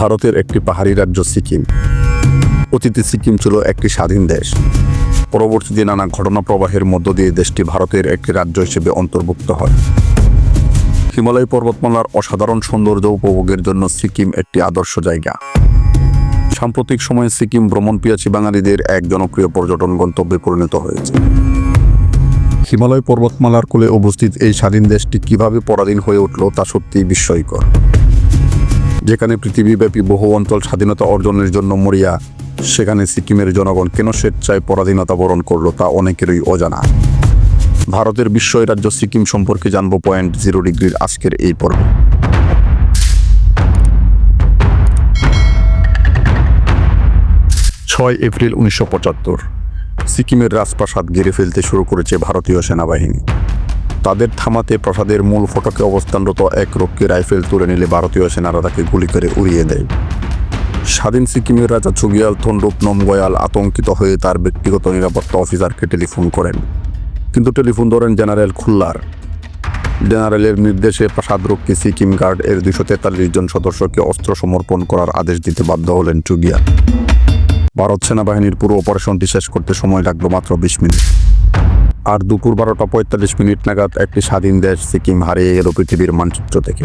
ভারতের একটি পাহাড়ি রাজ্য সিকিম। অতীতে সিকিম ছিল একটি স্বাধীন দেশ। পরবর্তীতে নানা ঘটনা প্রবাহের মধ্য দিয়ে দেশটি ভারতের একটি রাজ্য হিসেবে অন্তর্ভুক্ত হয়। হিমালয় পর্বতমালার অসাধারণ সৌন্দর্য উপভোগের জন্য সিকিম একটি আদর্শ জায়গা। সাম্প্রতিক সময়ে সিকিম ভ্রমণ পিয়াসী বাঙালিদের এক জনপ্রিয় পর্যটন গন্তব্যে পরিণত হয়েছে। হিমালয় পর্বতমালার কোলে অবস্থিত এই স্বাধীন দেশটি কীভাবে পরাধীন হয়ে উঠল তা সত্যিই বিস্ময়কর। যেখানে পৃথিবীব্যাপী বহু অঞ্চল স্বাধীনতা অর্জনের জন্য মরিয়া, সেখানে সিকিমের জনগণ কেন স্বেচ্ছায় পরাধীনতা বরণ করল তা অনেকেরই অজানা। ভারতের বিস্ময় রাজ্য সিকিম সম্পর্কে জানব পয়েন্ট জিরো ডিগ্রির আজকের এই পর্বে। ছয় এপ্রিল উনিশশো পঁচাত্তর, সিকিমের রাজপ্রাসাদ ঘিরে ফেলতে শুরু করেছে ভারতীয় সেনাবাহিনী। তাদের থামাতে প্রাসাদের মূল ফটকে অবস্থানরত এক রক্ষী রাইফেল তুলে নিলে ভারতীয় সেনারা তাকে গুলি করে উড়িয়ে দেয়। স্বাধীন সিকিমের রাজা চুগিয়াল থন্ডুপ নমগয়াল আতঙ্কিত হয়ে তার ব্যক্তিগত নিরাপত্তা অফিসারকে টেলিফোন করেন। কিন্তু টেলিফোন ধরেন জেনারেল খুল্লার। জেনারেলের নির্দেশে প্রাসাদরক্ষী সিকিম গার্ড এর দুশো তেতাল্লিশ জন সদস্যকে অস্ত্র সমর্পণ করার আদেশ দিতে বাধ্য হলেন চুগিয়াল। ভারত সেনাবাহিনীর পুরো অপারেশনটি শেষ করতে সময় লাগল মাত্র বিশ মিনিট। আর দুপুর বারোটা পঁয়তাল্লিশ মিনিট নাগাদ একটি স্বাধীন দেশ সিকিম হারিয়ে গেল পৃথিবীর মানচিত্র থেকে।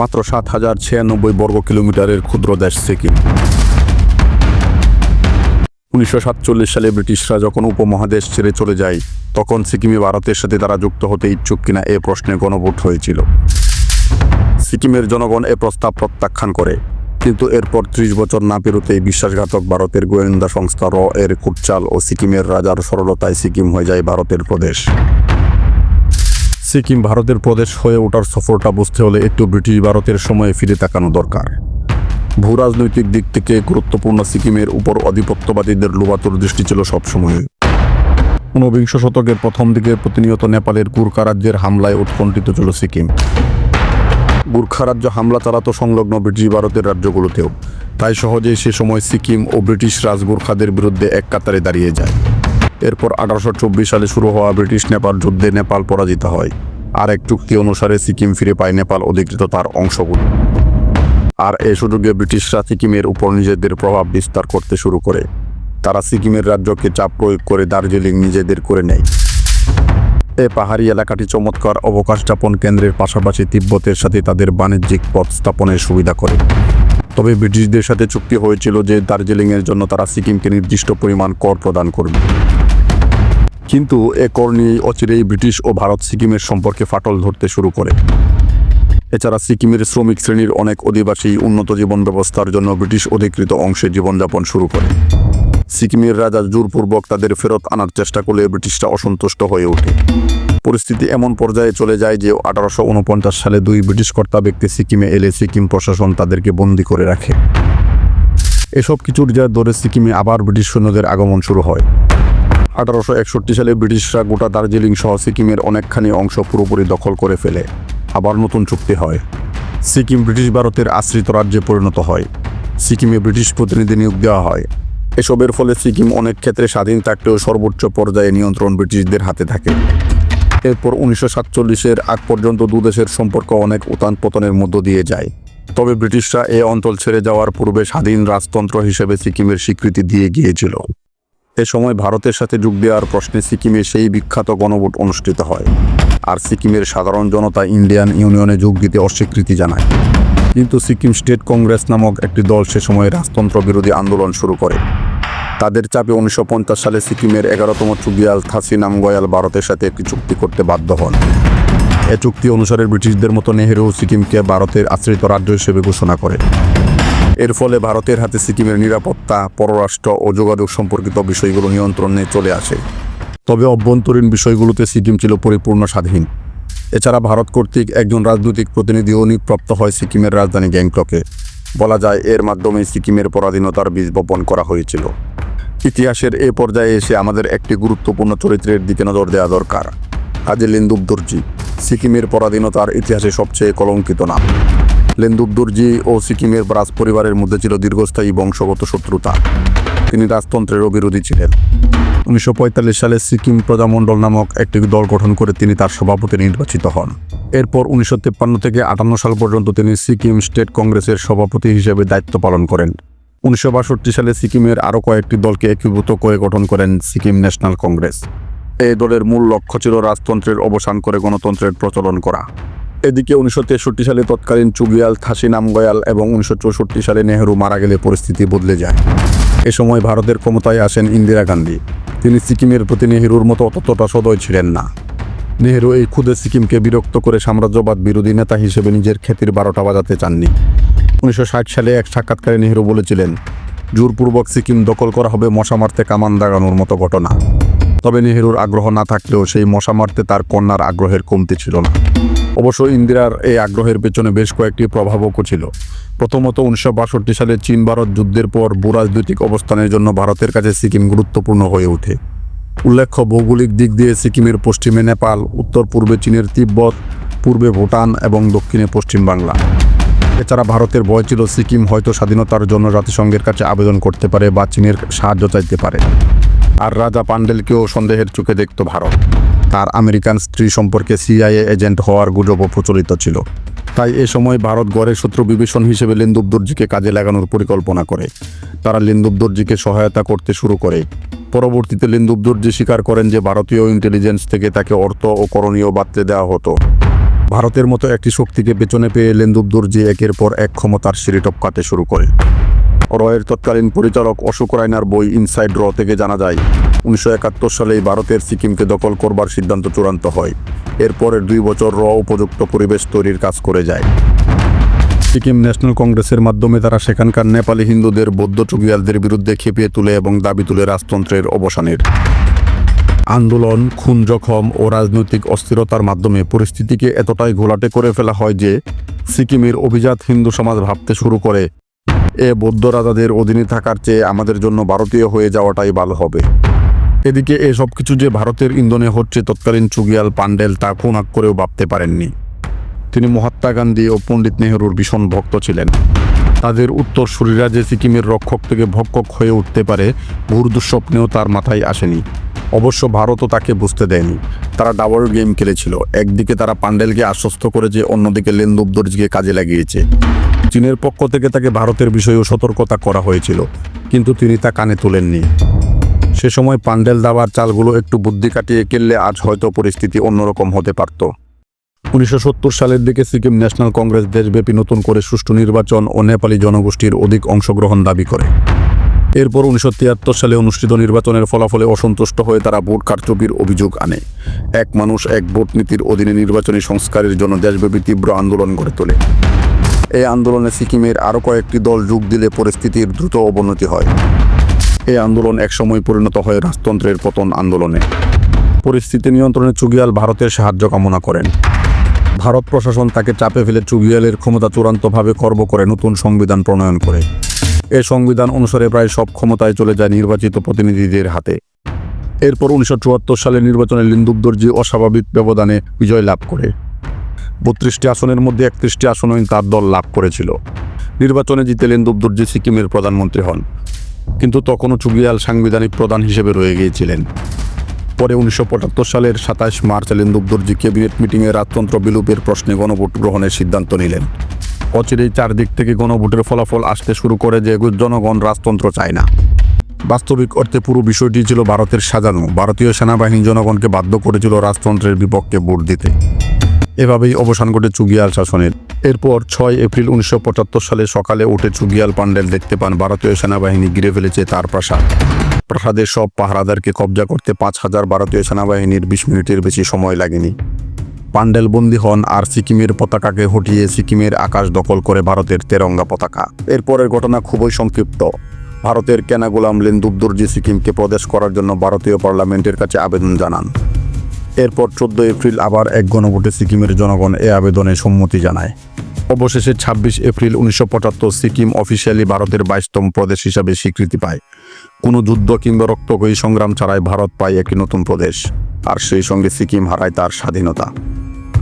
মাত্র সাত হাজার ছিয়ানব্বই বর্গ কিলোমিটারের ক্ষুদ্র দেশ সিকিম। উনিশশো সাতচল্লিশ সালে ব্রিটিশরা যখন উপমহাদেশ ছেড়ে চলে যায়, তখন সিকিমে ভারতের সাথে তারা যুক্ত হতে ইচ্ছুক কিনা এ প্রশ্নে গণভোট হয়েছিল। সিকিমের জনগণ এ প্রস্তাব প্রত্যাখ্যান করে। কিন্তু এরপর ত্রিশ বছর না পেরোতেই বিশ্বাসঘাতক ভারতের গোয়েন্দা সংস্থা র এর কুটচাল ও সিকিমের রাজার সরলতায় সিকিম হয়ে যায় ভারতের প্রদেশ। সিকিম ভারতের প্রদেশ হয়ে ওঠার সফরটা বুঝতে হলে একটু ব্রিটিশ ভারতের সময়ে ফিরে তাকানো দরকার। ভূরাজনৈতিক দিক থেকে গুরুত্বপূর্ণ সিকিমের উপর আধিপত্যবাদীদের লোবাতুর দৃষ্টি ছিল সবসময়। ঊনবিংশ শতকের প্রথম দিকে প্রতিনিয়ত নেপালের গুর্খা রাজ্যের হামলায় উৎকণ্ঠিত ছিল সিকিম। গুর্খা রাজ্য হামলা চালাতো সংলগ্ন ব্রিটিশ ভারতের রাজ্যগুলোতেও। তাই সহজেই সে সময় সিকিম ও ব্রিটিশ রাজ গুর্খাদের বিরুদ্ধে এক কাতারে দাঁড়িয়ে যায়। এরপর আঠারোশো চব্বিশ সালে শুরু হওয়া ব্রিটিশ নেপাল যুদ্ধে নেপাল পরাজিত হয়। আর এক চুক্তি অনুসারে সিকিম ফিরে পায় নেপাল অধিকৃত তার অংশগুলো। আর এ সুযোগে ব্রিটিশরা সিকিমের উপর নিজেদের প্রভাব বিস্তার করতে শুরু করে। তারা সিকিমের রাজ্যকে চাপ প্রয়োগ করে দার্জিলিং নিজেদের করে নেয়। এ পাহাড়ি এলাকাটি চমৎকার অবকাশ যাপন কেন্দ্রের পাশাপাশি তিব্বতের সাথে তাদের বাণিজ্যিক পথ স্থাপনের সুবিধা করে। তবে ব্রিটিশদের সাথে চুক্তি হয়েছিল যে দার্জিলিংয়ের জন্য তারা সিকিমকে নির্দিষ্ট পরিমাণ কর প্রদান করবে। কিন্তু এ কর নিয়েই অচিরেই ব্রিটিশ ও ভারত সিকিমের সম্পর্কে ফাটল ধরতে শুরু করে। এছাড়া সিকিমের শ্রমিক শ্রেণির অনেক অধিবাসী উন্নত জীবন ব্যবস্থার জন্য ব্রিটিশ অধিকৃত অংশে জীবনযাপন শুরু করে। সিকিমের রাজা জোরপূর্বক তাদের ফেরত আনার চেষ্টা করলে ব্রিটিশরা অসন্তুষ্ট হয়ে ওঠে। পরিস্থিতি এমন পর্যায়ে চলে যায় যে আঠারোশো উনপঞ্চাশ সালে দুই ব্রিটিশ কর্তা ব্যক্তি সিকিমে এলে সিকিম প্রশাসন তাদেরকে বন্দি করে রাখে। এসব কিছুর যা দরে সিকিমে আবার ব্রিটিশ সৈন্যদের আগমন শুরু হয়। আঠারোশো একষট্টি সালে ব্রিটিশরা গোটা দার্জিলিং সহ সিকিমের অনেকখানি অংশ পুরোপুরি দখল করে ফেলে। আবার নতুন চুক্তি হয়। সিকিম ব্রিটিশ ভারতের আশ্রিত রাজ্যে পরিণত হয়। সিকিমে ব্রিটিশ প্রতিনিধি নিয়োগ দেওয়া হয়। এসবের ফলে সিকিম অনেক ক্ষেত্রে স্বাধীন থাকলেও সর্বোচ্চ পর্যায়ে নিয়ন্ত্রণ ব্রিটিশদের হাতে থাকে। এরপর উনিশশো সাতচল্লিশের আগ পর্যন্ত দুদেশের সম্পর্ক অনেক উত্থান পতনের মধ্য দিয়ে যায়। তবে ব্রিটিশরা এ অঞ্চল ছেড়ে যাওয়ার পূর্বে স্বাধীন রাজতন্ত্র হিসেবে সিকিমের স্বীকৃতি দিয়ে গিয়েছিল। এ সময় ভারতের সাথে যোগ দেওয়ার প্রশ্নে সিকিমে সেই বিখ্যাত গণভোট অনুষ্ঠিত হয়। আর সিকিমের সাধারণ জনতা ইন্ডিয়ান ইউনিয়নে যোগ দিতে অস্বীকৃতি জানায়। কিন্তু সিকিম স্টেট কংগ্রেস নামক একটি দল সে সময় রাজতন্ত্র বিরোধী আন্দোলন শুরু করে। তাদের চাপে উনিশশো পঞ্চাশ সালে সিকিমের এগারোতম চুগিয়াল থাসি নামগয়াল ভারতের সাথে একটি চুক্তি করতে বাধ্য হন। এ চুক্তি অনুসারে ব্রিটিশদের মতো নেহেরু সিকিমকে ভারতের আশ্রিত রাজ্য হিসেবে ঘোষণা করে। এর ফলে ভারতের হাতে সিকিমের নিরাপত্তা, পররাষ্ট্র ও যোগাযোগ সম্পর্কিত বিষয়গুলো নিয়ন্ত্রণে চলে আসে। তবে অভ্যন্তরীণ বিষয়গুলোতে সিকিম ছিল পরিপূর্ণ স্বাধীন। এছাড়া ভারত কর্তৃক একজন রাজনৈতিক প্রতিনিধিও নিয়োগপ্রাপ্ত হয় সিকিমের রাজধানী গ্যাংটকে। বলা যায়, এর মাধ্যমে সিকিমের পরাধীনতার বীজ বপন করা হয়েছিল। ইতিহাসের এ পর্যায়ে এসে আমাদের একটি গুরুত্বপূর্ণ চরিত্রের দিকে নজর দেওয়া দরকার হাজি লিন্দুব দর্জি, সিকিমের পরাধীনতার ইতিহাসে সবচেয়ে কলঙ্কিত নাম। লেন্দুব দর্জি ও সিকিমের রাজ পরিবারের মধ্যে ছিল দীর্ঘস্থায়ী বংশগত শত্রুতা। তিনি রাজতন্ত্রেরও বিরোধী ছিলেন। উনিশশো পঁয়তাল্লিশ সালে সিকিম প্রজামণ্ডল নামক একটি দল গঠন করে তিনি তার সভাপতি নির্বাচিত হন। এরপর উনিশশো থেকে আটান্ন সাল পর্যন্ত তিনি সিকিম স্টেট কংগ্রেসের সভাপতি হিসেবে দায়িত্ব পালন করেন। উনিশশো বাষট্টি সালে সিকিমের আরও কয়েকটি দলকে একীভূত করে গঠন করেন সিকিম ন্যাশনাল কংগ্রেস। এই দলের মূল লক্ষ্য ছিল রাজতন্ত্রের অবসান করে গণতন্ত্রের প্রচলন করা। এদিকে উনিশশো তেষট্টি সালে তৎকালীন চুগিয়াল থাসি নামগয়াল এবং উনিশশো চৌষট্টি সালে নেহরু মারা গেলে পরিস্থিতি বদলে যায়। এ সময় ভারতের ক্ষমতায় আসেন ইন্দিরা গান্ধী। তিনি সিকিমের প্রতি নেহরুর মতো অতটা সদয় ছিলেন না। নেহরু এই ক্ষুদে সিকিমকে বিরক্ত করে সাম্রাজ্যবাদ বিরোধী নেতা হিসেবে নিজের খ্যাতির বারোটা বাজাতে চাননি। উনিশশো ষাট সালে এক সাক্ষাৎকারে নেহেরু বলেছিলেন, জোরপূর্বক সিকিম দখল করা হবে মশা মারতে কামান দাগানোর মতো ঘটনা। তবে নেহেরুর আগ্রহ না থাকলেও সেই মশা মারতে তার কন্যার আগ্রহের কমতি ছিল না। অবশ্য ইন্দিরার এই আগ্রহের পেছনে বেশ কয়েকটি প্রভাবকও ছিল। প্রথমত উনিশশো বাষট্টি সালে চীন ভারত যুদ্ধের পর ভূরাজনৈতিক অবস্থানের জন্য ভারতের কাছে সিকিম গুরুত্বপূর্ণ হয়ে ওঠে। উল্লেখ্য, ভৌগোলিক দিক দিয়ে সিকিমের পশ্চিমে নেপাল উত্তর পূর্বে চীনের তিব্বত, পূর্বে ভুটান এবং দক্ষিণে পশ্চিম বাংলা। এছাড়া ভারতের ভয় ছিল সিকিম হয়তো স্বাধীনতার জন্য জাতিসংঘের কাছে আবেদন করতে পারে বা চীনের সাহায্য চাইতে পারে। আর রাজা পান্ডেলকেও সন্দেহের চোখে দেখত ভারত। তার আমেরিকান স্ত্রী সম্পর্কে সিআইএ এজেন্ট হওয়ার গুজবও প্রচলিত ছিল। তাই এ সময় ভারত গড়ের শত্রু বিভীষণ হিসেবে লেন্দুব দর্জিকে কাজে লাগানোর পরিকল্পনা করে। তারা লেন্দুব দর্জিকে সহায়তা করতে শুরু করে। পরবর্তীতে লেন্দুব দর্জি স্বীকার করেন যে ভারতীয় ইন্টেলিজেন্স থেকে তাকে অর্থ ও করণীয় বাড়তে দেওয়া হতো। ভারতের মতো একটি শক্তিকে পেছনে পেয়ে লেন্দুব দর্জি একের পর এক ক্ষমতার সিঁড়ি টপকাতে শুরু করে। রয়ের তৎকালীন পরিচালক অশোক রায়নার বই ইনসাইড র থেকে জানা যায়, উনিশশো একাত্তর সালেই ভারতের সিকিমকে দখল করবার সিদ্ধান্ত চূড়ান্ত হয়। এরপরের দুই বছর র উপযুক্ত পরিবেশ তৈরির কাজ করে যায়। সিকিম ন্যাশনাল কংগ্রেসের মাধ্যমে তারা সেখানকার নেপালি হিন্দুদের বৌদ্ধ চুগিয়ালদের বিরুদ্ধে খেপিয়ে তুলে এবং দাবি তুলে রাজতন্ত্রের অবসানের। আন্দোলন, খুন জখম ও রাজনৈতিক অস্থিরতার মাধ্যমে পরিস্থিতিকে এতটাই ঘোলাটে করে ফেলা হয় যে, সিকিমের অভিজাত হিন্দু সমাজ ভাবতে শুরু করে এ বৌদ্ধ রাজাদের অধীনে থাকার চেয়ে আমাদের জন্য ভারতীয় হয়ে যাওয়াটাই ভালো হবে। এদিকে এ সব কিছু যে ভারতের ইন্ধনে হচ্ছে তৎকালীন চুগিয়াল পান্ডেল তা কোনাক করেও ভাবতে পারেননি। তিনি মহাত্মা গান্ধী ও পণ্ডিত নেহরুর ভীষণ ভক্ত ছিলেন। তাদের উত্তরসূরিরা যে সিকিমের রক্ষক থেকে ভক্ষক হয়ে উঠতে পারে, ভূর দুঃস্বপ্নেও তার মাথায় আসেনি। অবশ্য ভারতও তাকে বুঝতে দেয়নি। তারা ডাবল গেম খেলেছিল। একদিকে তারা পান্ডেলকে আশ্বস্ত করে যে অন্যদিকে লেন্দুব দর্জিকে কাজে লাগিয়েছে। চীনের পক্ষ থেকে তাকে ভারতের বিষয়েও সতর্কতা করা হয়েছিল, কিন্তু তিনি তা কানে তোলেননি। সে সময় পান্ডেল দাবার চালগুলো একটু বুদ্ধি কাটিয়ে কেললে আজ হয়তো পরিস্থিতি অন্যরকম হতে পারত। উনিশশো সত্তর সালের দিকে সিকিম ন্যাশনাল কংগ্রেস দেশব্যাপী নতুন করে সুষ্ঠু নির্বাচন ও নেপালি জনগোষ্ঠীর অধিক অংশগ্রহণ দাবি করে। এরপর উনিশশো তিয়াত্তর সালে অনুষ্ঠিত নির্বাচনের ফলাফলে অসন্তুষ্ট হয়ে তারা ভোট কারচুপির অভিযোগ আনে। এক মানুষ এক ভোট নীতির অধীনে নির্বাচনী সংস্কারের জন্য দেশব্যাপী তীব্র আন্দোলন গড়ে তোলে। এই আন্দোলনে সিকিমের আরও কয়েকটি দল যোগ দিলে পরিস্থিতির দ্রুত অবনতি হয়। এই আন্দোলন একসময় পরিণত হয় রাজতন্ত্রের পতন আন্দোলনে। পরিস্থিতি নিয়ন্ত্রণে চুগিয়াল ভারতের সাহায্য কামনা করেন। ভারত প্রশাসন তাকে চাপে ফেলে চুগিয়ালের ক্ষমতা চূড়ান্তভাবে খর্ব করে নতুন সংবিধান প্রণয়ন করে। এ সংবিধান অনুসারে প্রায় সব ক্ষমতায় চলে যায় নির্বাচিত প্রতিনিধিদের হাতে। এরপর উনিশশো চুয়াত্তর সালের নির্বাচনে লিন্দুব দর্জি অস্বাভাবিক ব্যবধানে বিজয় লাভ করে। বত্রিশটি আসনের মধ্যে একত্রিশটি আসনই তার দল লাভ করেছিল। নির্বাচনে জিতে লিন্দুব দর্জি সিকিমের প্রধানমন্ত্রী হন। কিন্তু তখনও চুগিয়াল সাংবিধানিক প্রধান হিসেবে রয়ে গিয়েছিলেন। পরে উনিশশো পঁচাত্তর সালের সাতাশ মার্চ লিন্দুব দর্জি ক্যাবিনেট মিটিংয়ে রাজতন্ত্র বিলুপের প্রশ্নে গণভোট গ্রহণের সিদ্ধান্ত নিলেন। অচিরেই চারদিক থেকে গণভোটের ফলাফল আসতে শুরু করে যে জনগণ রাজতন্ত্র চায় না। বাস্তবিক অর্থে পুরো বিষয়টি ছিল ভারতের সাজানো। ভারতীয় সেনাবাহিনী জনগণকে বাধ্য করেছিল রাজতন্ত্রের বিপক্ষে ভোট দিতে। এভাবেই অবসান ঘটে চুগিয়াল শাসনের। এরপর ছয় এপ্রিল উনিশশো পঁচাত্তর সালে সকালে উঠে চুগিয়াল পান্ডেল দেখতে পান ভারতীয় সেনাবাহিনী ঘিরে ফেলেছে তার প্রাসাদ। প্রাসাদের সব পাহারাদারকে কবজা করতে পাঁচ হাজার ভারতীয় সেনাবাহিনীর বিশ মিনিটের বেশি সময় লাগেনি। পান্ডেল বন্দী হন আর সিকিমের পতাকাকে হটিয়ে সিকিমের আকাশ দখল করে ভারতের তেরঙ্গা পতাকা। এরপরের ঘটনা খুবই সংক্ষিপ্ত। ভারতের কেনাগুলাম লেন্দুব দর্জি সিকিমকে প্রদেশ করার জন্য ভারতীয় পার্লামেন্টের কাছে আবেদন জানান। এরপর চোদ্দ এপ্রিল আবার এক গণভোটে সিকিমের জনগণ এ আবেদনে সম্মতি জানায়। অবশেষে ছাব্বিশ এপ্রিল উনিশশো পঁচাত্তর সিকিম অফিসিয়ালি ভারতের বাইশতম প্রদেশ হিসাবে স্বীকৃতি পায়। কোনো যুদ্ধ কিংবা রক্তকয়ী সংগ্রাম ছাড়াই ভারত পায় একটি নতুন প্রদেশ। আর সেই সঙ্গে সিকিম হারায় তার স্বাধীনতা।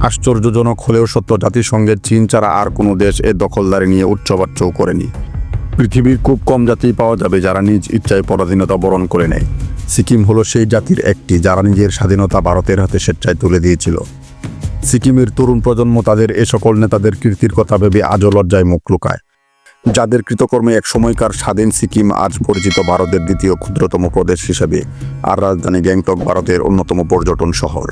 আশ্চর্যজনক হলেও সত্য, জাতিসংঘের চীন ছাড়া আর কোনো দেশ এ দখলদারি নিয়ে উচ্চবাচ্যও করেনি। পৃথিবীর খুব কম জাতি পাওয়া যাবে যারা নিজ ইচ্ছায় পরাধীনতা বরণ করে নেয়। সিকিম হলো সেই জাতির একটি যারা নিজের স্বাধীনতা ভারতের হাতে স্বেচ্ছায় তুলে দিয়েছিল। সিকিমের তরুণ প্রজন্ম তাদের এ সকল নেতাদের কীর্তির কথা ভেবে আজও লজ্জায় মুখ লুকায়। যাদের কৃতকর্মে এক সময়কার স্বাধীন সিকিম আজ পরিচিত ভারতের দ্বিতীয় ক্ষুদ্রতম প্রদেশ হিসেবে, আর রাজধানী গ্যাংটক ভারতের অন্যতম পর্যটন শহর।